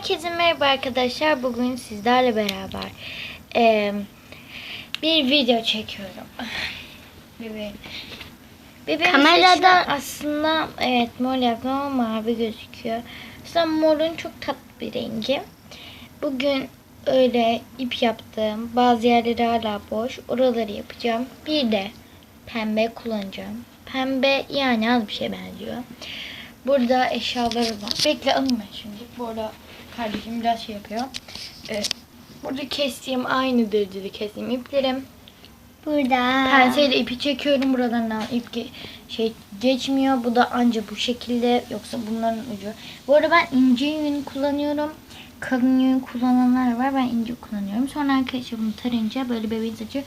Herkese merhaba arkadaşlar. Bugün sizlerle beraber eee, bir video çekiyorum. Bebeğim. Bebeğim Kamerada- aslında evet mor yaptım ama mavi gözüküyor. Aslında morun çok tatlı bir rengi. Bugün öyle ip yaptım. Bazı yerleri hala boş. Oraları yapacağım. Bir de pembe kullanacağım. Pembe yani az bir şey benziyor. Burada eşyaları var. Bekle alınma şimdi. Bu arada kardeşim biraz şey yapıyor. Ee, burada kestiğim aynı derecede kestiğim iplerim. Burada. Penseyle ipi çekiyorum. Buralarından ip ge- şey geçmiyor. Bu da anca bu şekilde. Yoksa bunların ucu. Bu arada ben ince yün kullanıyorum. Kalın yün kullananlar var. Ben ince kullanıyorum. Sonra arkadaşlar bunu tarayınca böyle bebeğin saçı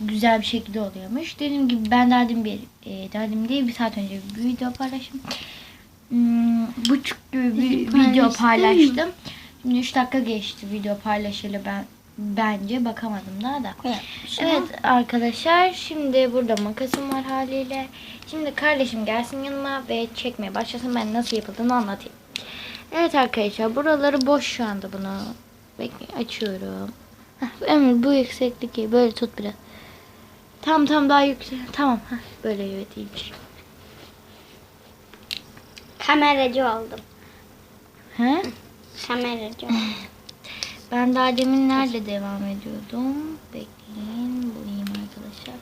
güzel bir şekilde oluyormuş. Dediğim gibi ben demin bir e, demin değil bir saat önce bir video paylaştım. Hmm, buçuk gibi bir video paylaştım. 3 dakika geçti video paylaşalı ben bence bakamadım daha da. Evet arkadaşlar şimdi burada makasım var haliyle. Şimdi kardeşim gelsin yanıma ve çekmeye başlasın ben nasıl yapıldığını anlatayım. Evet arkadaşlar buraları boş şu anda bunu. Bekle açıyorum. Heh, Emir bu yükseklik böyle tut biraz. Tam tam daha yüksek. Tamam. Heh, böyle evet iyiymiş. Kameracı oldum. He? Kameracı oldum. Ben daha demin nerede devam ediyordum? Bekleyin. Bulayım arkadaşlar.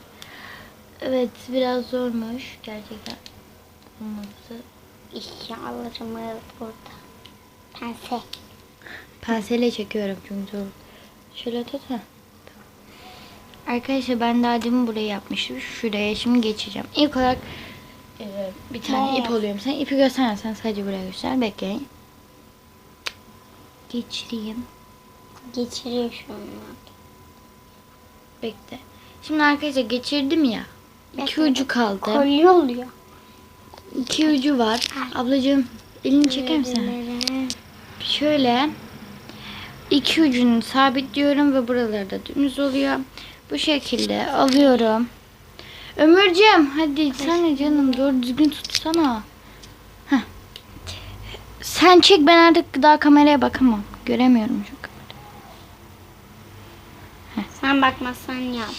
Evet biraz zormuş. Gerçekten olması. İşe alırım burada. Pense. Penseyle çekiyorum çünkü zor. Şöyle tut ha. Arkadaşlar ben daha demin burayı yapmıştım. Şuraya şimdi geçeceğim. İlk olarak e, bir tane Ne? ip alıyorum. Sen ipi göstersen sadece buraya göster. Bekleyin. Geçireyim. Geçiriyor şunu. Bekle. Şimdi arkadaşlar geçirdim ya. İki Bekle. ucu kaldı. Kolye oluyor. İki ucu var. Ablacığım elini çeker misin? Şöyle iki ucunu sabitliyorum ve buraları da dümdüz oluyor. Bu şekilde alıyorum. Ömürcüğüm hadi sen canım doğru düzgün tutsana. Sen çek ben artık daha kameraya bakamam. Göremiyorum çünkü. Sen bakmazsan yap.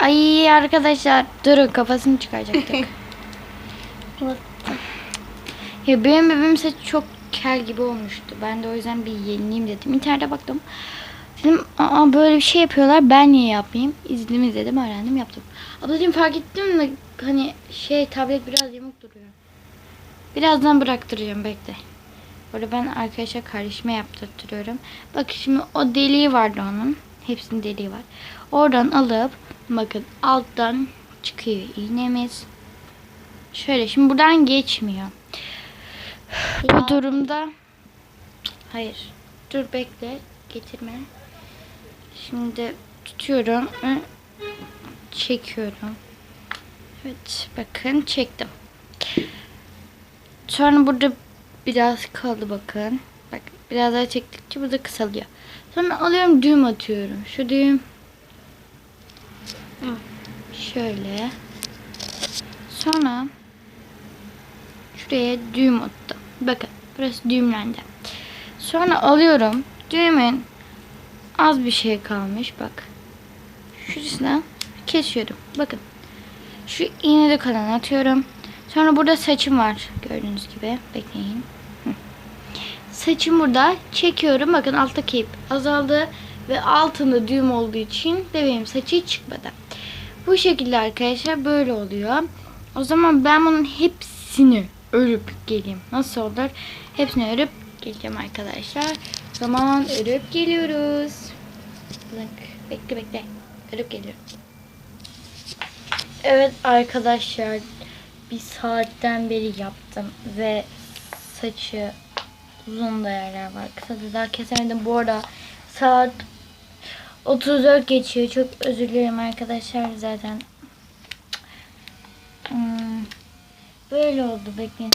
Ay arkadaşlar durun kafasını çıkaracaktık. ya benim bebeğim saçı çok kel gibi olmuştu. Ben de o yüzden bir yenileyim dedim. İnternete baktım. Dedim aa böyle bir şey yapıyorlar ben niye yapmayayım? İzledim izledim öğrendim yaptım. Ablacığım fark ettin mi? Hani şey tablet biraz yamuk duruyor. Birazdan bıraktıracağım bekle. Burada ben arkadaşlar kardeşime yaptırtıyorum. Bak şimdi o deliği vardı onun. Hepsinin deliği var. Oradan alıp bakın alttan çıkıyor iğnemiz. Şöyle şimdi buradan geçmiyor. Bu durumda hayır. Dur bekle. Getirme. Şimdi tutuyorum. ve Çekiyorum. Evet bakın çektim. Sonra burada biraz kaldı bakın. Bak biraz daha çektikçe bu da kısalıyor. Sonra alıyorum düğüm atıyorum. Şu düğüm şöyle. Sonra şuraya düğüm attım. Bakın burası düğümlendi. Sonra alıyorum. Düğümün az bir şey kalmış bak. Şurasına kesiyorum. Bakın. Şu iğnede kalan atıyorum. Sonra burada saçım var. Gördüğünüz gibi. Bekleyin. Saçım burada. Çekiyorum. Bakın alttaki ip azaldı. Ve altında düğüm olduğu için bebeğim saçı çıkmadı. Bu şekilde arkadaşlar böyle oluyor. O zaman ben bunun hepsini örüp geleyim. Nasıl olur? Hepsini örüp geleceğim arkadaşlar. O zaman örüp geliyoruz. Bekle bekle. Örüp geliyorum. Evet arkadaşlar bir saatten beri yaptım ve saçı uzun da yerler var. Kısa da daha kesemedim. Bu arada saat 34 geçiyor. Çok özür dilerim arkadaşlar zaten. Hmm, böyle oldu bekleyin.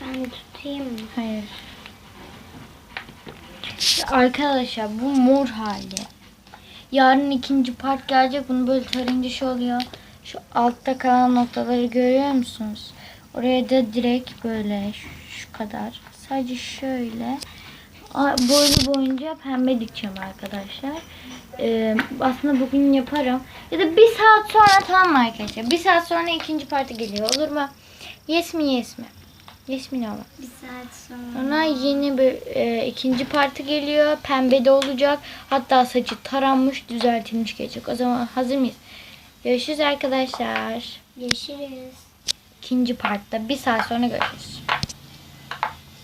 Ben tutayım mı? Hayır. Arkadaşlar bu mor hali. Yarın ikinci part gelecek. Bunu böyle tarayınca şey oluyor. Şu altta kalan noktaları görüyor musunuz? Oraya da direkt böyle şu, kadar. Sadece şöyle. Boylu boyunca pembe dikeceğim arkadaşlar. Ee, aslında bugün yaparım. Ya da bir saat sonra tamam mı arkadaşlar? Bir saat sonra ikinci parti geliyor. Olur mu? Yes mi yes mi? Yes mi ne olur? Bir saat sonra. Ona yeni bir e, ikinci parti geliyor. Pembe de olacak. Hatta saçı taranmış, düzeltilmiş gelecek. O zaman hazır mıyız? Görüşürüz arkadaşlar. Görüşürüz. İkinci partta bir saat sonra görüşürüz.